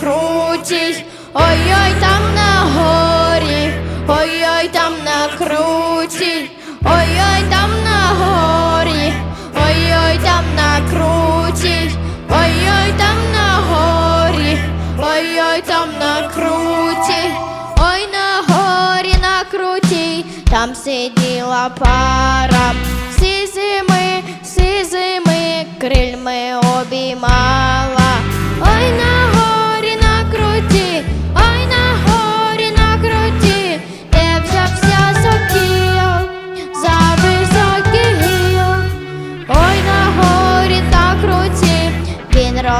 крутій, ой-ой там на горі, ой-ой там на крутій, ой-ой там на горі, ой-ой там на крутій, ой-ой там на горі, ой-ой там на крутій, ой на горі на крутій, там сиділа пара, всі зими, всі зими крильми обіймала.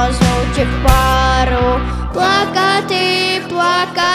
він розлучив пару, плакати, плакати,